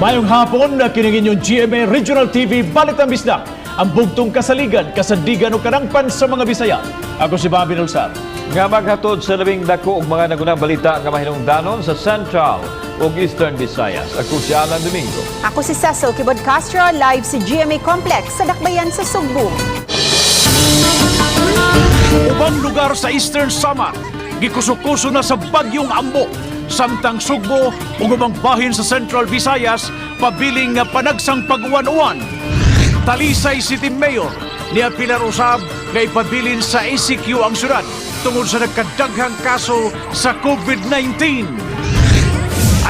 Mayong hapon na kiningin yung GMA Regional TV Balitang Bisdak, ang bugtong kasaligan, kasadigan o karangpan sa mga Bisaya. Ako si Bobby Nulsar. Nga maghatod sa labing dako og mga nagunang balita nga mahinungdanon sa Central ug Eastern Visayas. Ako si Alan Domingo. Ako si Cecil Kibod Castro, live sa GMA Complex sa Dakbayan sa Sugbo. Ubang lugar sa Eastern Samar, gikusukuso na sa bagyong Ambo. Samtang Sugbo, ug ubang bahin sa Central Visayas, pabiling nga panagsang pagwan-uwan. Talisay City Mayor, niya Pilar Usab, nga ipabilin sa ECQ ang syudad tungod sa nagkadaghang kaso sa COVID-19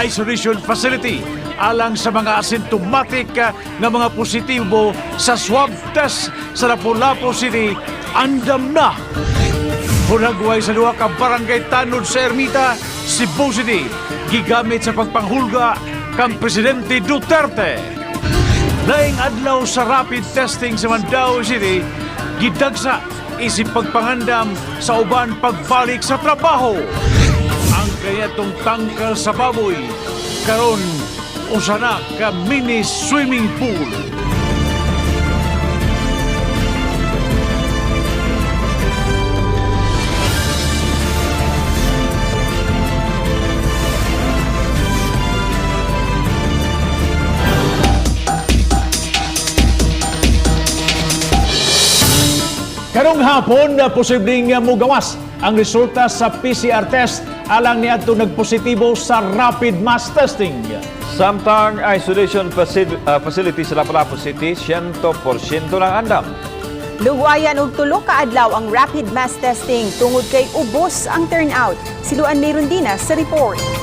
isolation facility alang sa mga asymptomatic uh, nga mga positibo sa swab test sa Lapu-Lapu City andam na. Hunagway sa duha ka barangay tanod sa Ermita, Cebu City, gigamit sa pagpanghulga kang Presidente Duterte. Laing adlaw sa rapid testing sa Mandao City, gidagsa isip pagpangandam sa uban pagbalik sa trabaho. Ang kayatong tangkal sa baboy karon usa na ka mini swimming pool Karong hapon na posibleng mugawas ang resulta sa PCR test alang niadto nagpositibo sa rapid mass testing. Samtang isolation uh, facility sa Lapu-Lapu City, 100% lang andam. Lugwayan og tulo ka adlaw ang rapid mass testing tungod kay ubos ang turnout. Siluan mayroon din na sa report.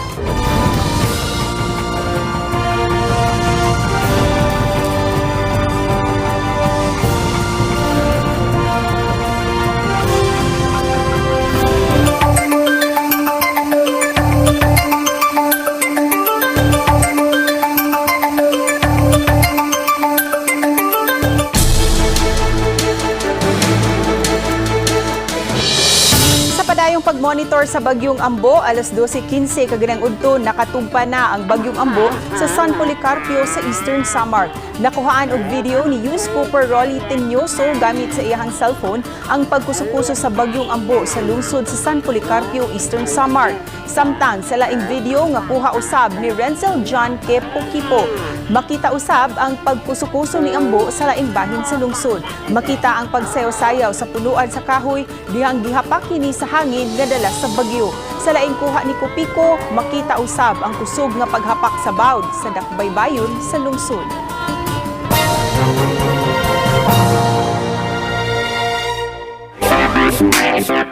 Sa padayong pagmonitor sa Bagyong Ambo, alas 12.15 kaganang udto nakatumpa na ang Bagyong Ambo sa San Policarpio sa Eastern Samar. Nakuhaan og video ni News Cooper Rolly Tenyoso gamit sa iyang cellphone ang pagkusukuso sa Bagyong Ambo sa lungsod sa San Policarpio, Eastern Samar. Samtang sa laing video nga kuha usab ni Renzel John Kepokipo. Makita usab ang pagkusukuso ni Ambo sa laing bahin sa lungsod. Makita ang pagsayaw-sayaw sa punuan sa kahoy dihang gihapak kini sa hangin nga dala sa bagyo. Sa laing kuha ni Kupiko, makita usab ang kusog nga paghapak sa bawd sa dakbaybayon sa lungsod. Sa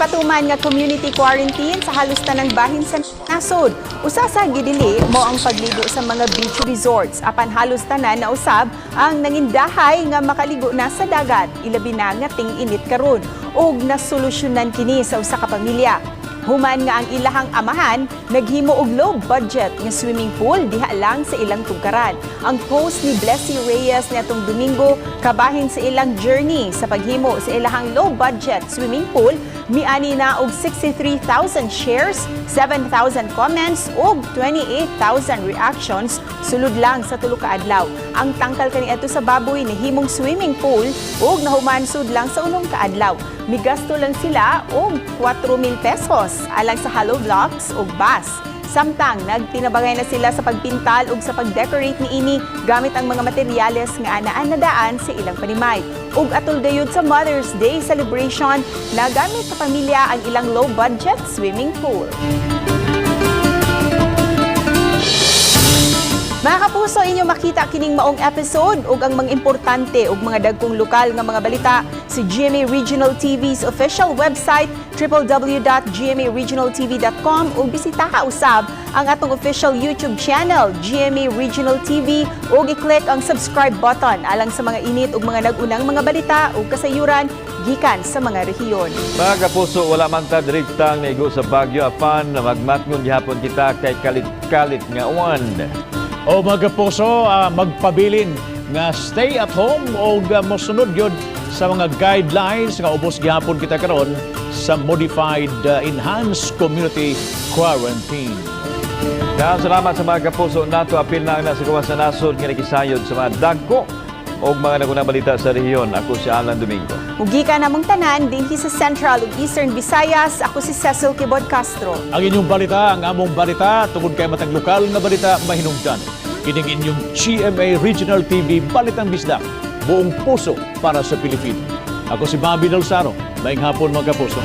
gipatuman nga community quarantine sa halos tanang bahin sa nasod. Usa sa gidili mo ang pagligo sa mga beach resorts apan halos tanan na usab ang nangindahay nga makaligo na sa dagat ilabi na nga ting-init karon ug nasolusyonan kini sa usa ka pamilya. Human nga ang ilahang amahan, naghimo og low budget nga swimming pool diha lang sa ilang tugkaran. Ang post ni Blessy Reyes netong Domingo kabahin sa ilang journey sa paghimo sa ilahang low budget swimming pool miani na og 63,000 shares, 7,000 comments ug 28,000 reactions sulod lang sa tulo ka adlaw. Ang tangkal kaniadto sa baboy ni himong swimming pool ug nahumansud lang sa unong ka adlaw. Migasto lang sila og 4,000 pesos alang sa hollow blocks ug bus. Samtang nagtinabangay na sila sa pagpintal ug sa pag-decorate ni ini gamit ang mga materyales nga anaan na daan sa ilang panimay. Ug atol gayud sa Mother's Day celebration, nagamit sa pamilya ang ilang low-budget swimming pool. Mga kapuso, inyo makita kining maong episode ug ang mga importante ug mga dagkong lokal nga mga balita si GMA Regional TV's official website www.gmaregionaltv.com ug bisitaha usab ang atong official YouTube channel GMA Regional TV ug i-click ang subscribe button alang sa mga init ug mga nag-unang mga balita ug kasayuran gikan sa mga rehiyon. Mga kapuso, wala man ta direktang naigo sa Bagyo apan magmatngon gihapon kita kay kalit-kalit nga uwan. O mga puso, ah, magpabilin nga stay at home o uh, mosunod yun sa mga guidelines nga ubos gihapon kita karon sa modified uh, enhanced community quarantine. Kaya salamat sa mga kapuso nato apil na ang nasa gawa sa nasod nga nakisayod sa mga dagko o mga nagunang balita sa rehiyon. Ako si Alan Domingo. Ugi ka namong tanan dinhi sa Central ug Eastern Visayas. Ako si Cecil Kibod Castro. Ang inyong balita, ang among balita, tungod kay matang lokal nga balita mahinungdan. Kining inyong GMA Regional TV Balitang Bisdak, buong puso para sa Pilipino. Ako si Bobby Dalsaro. Maing hapon mga kapuso.